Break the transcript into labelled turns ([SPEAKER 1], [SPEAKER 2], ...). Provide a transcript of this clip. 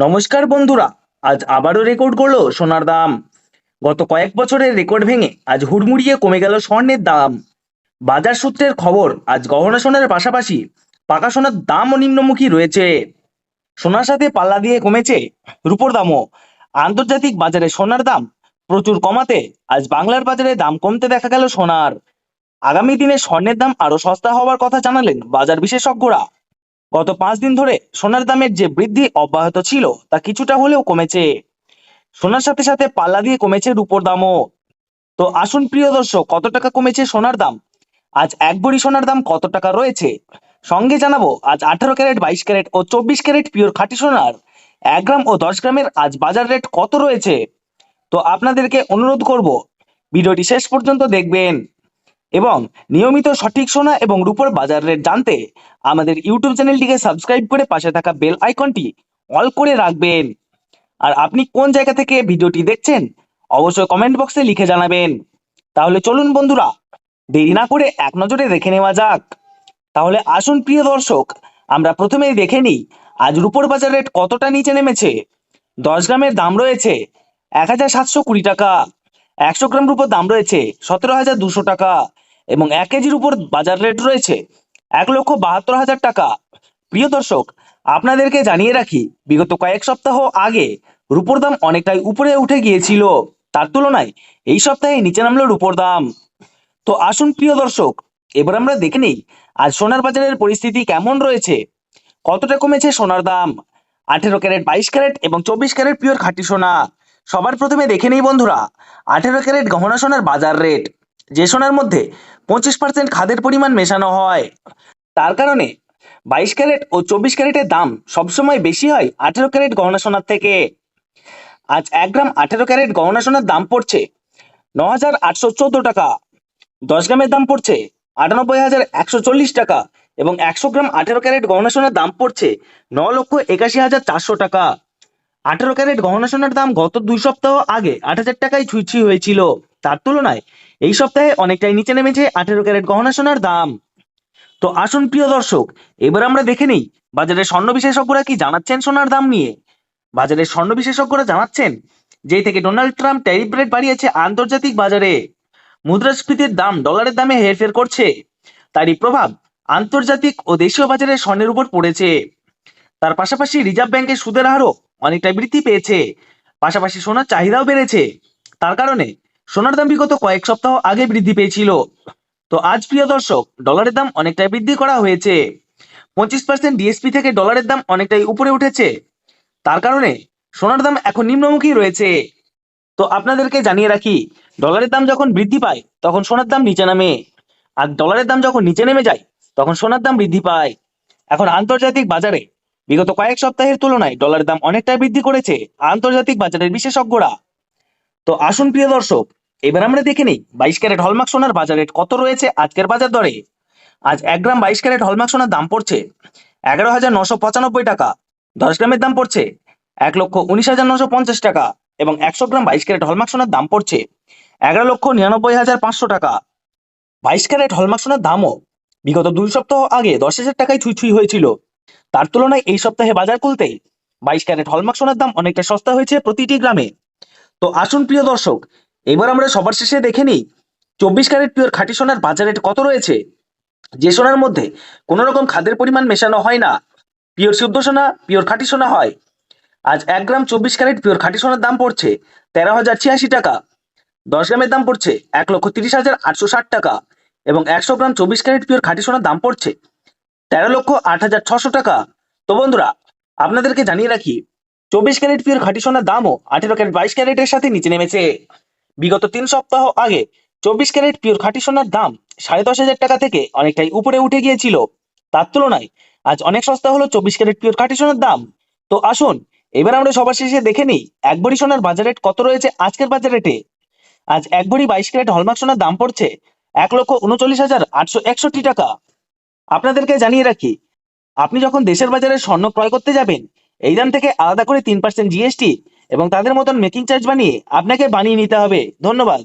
[SPEAKER 1] নমস্কার বন্ধুরা, আজ আবারও রেকর্ড করল সোনার দাম। গত কয়েক বছরের রেকর্ড ভেঙে আজ হুড়মুড়িয়ে কমে গেল স্বর্ণের দাম। বাজার সূত্রের খবর, আজ গহনা সোনার পাশাপাশি পাকা সোনার দামও নিম্নমুখী রয়েছে। সোনার সাথে পাল্লা দিয়ে কমেছে রূপোর দামও। আন্তর্জাতিক বাজারে সোনার দাম প্রচুর কমাতে আজ বাংলার বাজারে দাম কমতে দেখা গেল সোনার। আগামী দিনে স্বর্ণের দাম আরও সস্তা হওয়ার কথা জানালেন বাজার বিশেষজ্ঞরা। গত পাঁচ দিন ধরে সোনার দামের যে বৃদ্ধি অব্যাহত ছিল, তা কিছুটা হলেও কমেছে। সোনার সাথে সাথে পাল্লা দিয়ে কমেছে রূপোর দামও। তো আসুন প্রিয় দর্শক, কত টাকা কমেছে সোনার দাম? আজ এক ভরি সোনার দাম কত টাকা রয়েছে? সঙ্গে জানাব, আজ আঠারো ক্যারেট, বাইশ ক্যারেট ও চব্বিশ ক্যারেট পিওর খাঁটি সোনার। এক গ্রাম ও দশ গ্রামের আজ বাজার রেট কত রয়েছে? তো আপনাদেরকে অনুরোধ করব, ভিডিওটি শেষ পর্যন্ত দেখবেন। এবং নিয়মিত সঠিক সোনা এবং রূপোর বাজার রেট জানতে আমাদের ইউটিউব চ্যানেলটিকে সাবস্ক্রাইব করে পাশে থাকা বেল আইকনটি অল করে রাখবেন। আর আপনি কোন জায়গা থেকে ভিডিওটি দেখছেন, অবশ্যই কমেন্ট বক্সে লিখে জানাবেন। তাহলে চলুন বন্ধুরা, দেরি না করে এক নজরে দেখে নেওয়া যাক। তাহলে আসুন প্রিয় দর্শক, আমরা প্রথমেই দেখে নিই, আজ রূপোর বাজার রেট কতটা নিচে নেমেছে? দশ গ্রামের দাম রয়েছে এক হাজার সাতশো কুড়ি টাকা। একশো গ্রাম রূপোর দাম রয়েছে সতেরো হাজার দুশো টাকা এবং এক কেজির উপর বাজার রেট রয়েছে এক লক্ষ বাহাত্তর হাজার টাকা। প্রিয় দর্শক, আপনাদেরকে জানিয়ে রাখি, বিগত কয়েক সপ্তাহ আগে রূপোর দাম অনেকটাই উপরে উঠে গিয়েছিল। তার তুলনায় এই সপ্তাহে নিচে নামলো রূপোর দাম। তো আসুন প্রিয় দর্শক, এবার আমরা দেখে নিই আজ সোনার বাজারের পরিস্থিতি কেমন রয়েছে, কতটা কমেছে সোনার দাম। আঠেরো ক্যারেট, বাইশ ক্যারেট এবং চব্বিশ ক্যারেট পিওর খাঁটি সোনা। সবার প্রথমে দেখে নেই বন্ধুরা, আঠেরো ক্যারেট গহনা সোনার বাজার রেট, যে সোনার মধ্যে পঁচিশ পার্সেন্ট খাদের পরিমাণ মেশানো হয়। তার কারণে বাইশ ক্যারেট ও চব্বিশ ক্যারেটের দাম সবসময় বেশি হয় আঠেরো ক্যারেট গহনা সোনার থেকে। আজ এক গ্রাম আঠেরো ক্যারেট গহনা সোনার দাম পড়ছে ন হাজার আটশো চোদ্দ টাকা, দশ গ্রামের দাম পড়ছে আটানব্বই হাজার একশো চল্লিশ টাকা এবং একশো গ্রাম আঠেরো ক্যারেট গহনা সোনার দাম পড়ছে ন লক্ষ একাশি হাজার চারশো টাকা। আঠেরো ক্যারেট গহনা সোনার দাম গত দুই সপ্তাহ আগে আট হাজার টাকায় ছুঁই হয়েছিল। তার তুলনায় এই সপ্তাহে অনেকটাই নিচে নেমেছে আঠেরো ক্যারেট গহনা সোনার দাম। তো আসুন প্রিয় দর্শক, এবার আমরা দেখে নিই, বাজারের স্বর্ণ বিশেষজ্ঞরা কি জানাচ্ছেন সোনার দাম নিয়ে? বাজারের স্বর্ণ বিশেষজ্ঞরা জানাচ্ছেন যেই থেকে ডোনাল্ড ট্রাম্প ট্যারিফ রেট বাড়িয়েছে আন্তর্জাতিক বাজারে। মুদ্রাস্ফীতির দাম ডলারের দামে হেরফের করছে। তারই প্রভাব আন্তর্জাতিক ও দেশীয় বাজারে স্বর্ণের উপর পড়েছে। তার পাশাপাশি রিজার্ভ ব্যাংকের সুদের হারও অনেকটা বৃদ্ধি পেয়েছে। পাশাপাশি সোনার চাহিদাও বেড়েছে। তার কারণে সোনার দাম বিগত কয়েক সপ্তাহ আগে বৃদ্ধি পেয়েছিল। তো আজ, প্রিয় দর্শক, ডলারের দাম অনেকটাই বৃদ্ধি করা হয়েছে। পঁচিশ পার্সেন্ট ডিএসপি থেকে ডলারের দাম অনেকটাই উপরে উঠেছে। তার কারণে সোনার দাম এখন নিম্নমুখী রয়েছে। তো আপনাদেরকে জানিয়ে রাখি, ডলারের দাম যখন বৃদ্ধি পায়, তখন সোনার দাম নিচে নামে। আর ডলারের দাম যখন নিচে নেমে যায়, তখন সোনার দাম বৃদ্ধি পায়। এখন আন্তর্জাতিক বাজারে বিগত কয়েক সপ্তাহের তুলনায় ডলারের দাম অনেকটাই বৃদ্ধি করেছে আন্তর্জাতিক বাজারের বিশেষজ্ঞরা। তো আসুন প্রিয় দর্শক, এবার আমরা দেখে নিই বাইশ ক্যারেট হলমার্ক সোনার বাজার কত রয়েছে আজকের বাজার দরে। আজ এক গ্রাম বাইশ ক্যারেট হলমার্ক সোনার দাম পড়ছে এগারো হাজার নশো পঁচানব্বই টাকা, দশ গ্রামের দাম পড়ছে এক লক্ষ উনিশ হাজার নশো পঞ্চাশ টাকা এবং একশো গ্রাম বাইশ ক্যারেট হলমার্ক সোনার দাম পড়ছে এগারো লক্ষ নিরানব্বই হাজার পাঁচশো টাকা। বাইশ ক্যারেট হলমার্ক সোনার দামও বিগত দুই সপ্তাহ আগে দশ হাজার টাকায় ছুঁই ছুঁই হয়েছিল। তার তুলনায় এই সপ্তাহে বাজার খুলতে বাইশ ক্যারেট হলমার্ক সোনার দাম অনেকটা সস্তা হয়েছে প্রতিটি গ্রামে। তো আসুন প্রিয় দর্শক, এবার আমরা সবার শেষে দেখে নিই, চব্বিশ ক্যারেট পিওর খাঁটি সোনার বাজার রেট কত রয়েছে? যে সোনার মধ্যে কোনো রকম খাদ্যের পরিমাণ মেশানো হয় না, পিওর শুদ্ধ সোনা, পিওর খাঁটি সোনা হয়। আজ এক গ্রাম চব্বিশ ক্যারেট পিওর খাঁটি সোনার দাম পড়ছে তেরো হাজার ছিয়াশি টাকা, দশ গ্রামের দাম পড়ছে এক লক্ষ তিরিশ হাজার আটশো ষাট টাকা এবং একশো গ্রাম চব্বিশ ক্যারেট পিওর খাঁটি সোনার দাম পড়ছে তেরো লক্ষ আট হাজার ছশো টাকা। তো বন্ধুরা, আপনাদেরকে জানিয়ে রাখি, চব্বিশ ক্যারেট পিওর খাঁটি সোনার দামও আঠেরো ক্যারেট বাইশ ক্যারেটের সাথে নিচে নেমেছে। বিগত তিন সপ্তাহ আগে চব্বিশ ক্যারেট পিওর খাঁটি সোনার দাম সাড়ে দশ হাজার টাকা থেকে অনেকটাই উপরে উঠে গিয়েছিল। তার তুলনায় আজ অনেক সস্তা হলো চব্বিশ ক্যারেট পিওর খাঁটি সোনার দাম। তো আসুন, এবার আমরা সবার শেষে দেখে নিই, এক ভরি সোনার বাজার রেট কত রয়েছে আজকের বাজার রেটে? আজ এক ভরি বাইশ ক্যারেট হলমার্ক সোনার দাম পড়ছে এক লক্ষ উনচল্লিশ হাজার আটশো একষট্টি টাকা। আপনাদেরকে জানিয়ে রাখি, আপনি যখন দেশের বাজারে স্বর্ণ ক্রয় করতে যাবেন, এই দাম থেকে আলাদা করে তিন পার্সেন্ট জিএসটি এবং তাদের মতন মেকিং চার্জ বানিয়ে আপনাকে বানিয়ে নিতে হবে। ধন্যবাদ।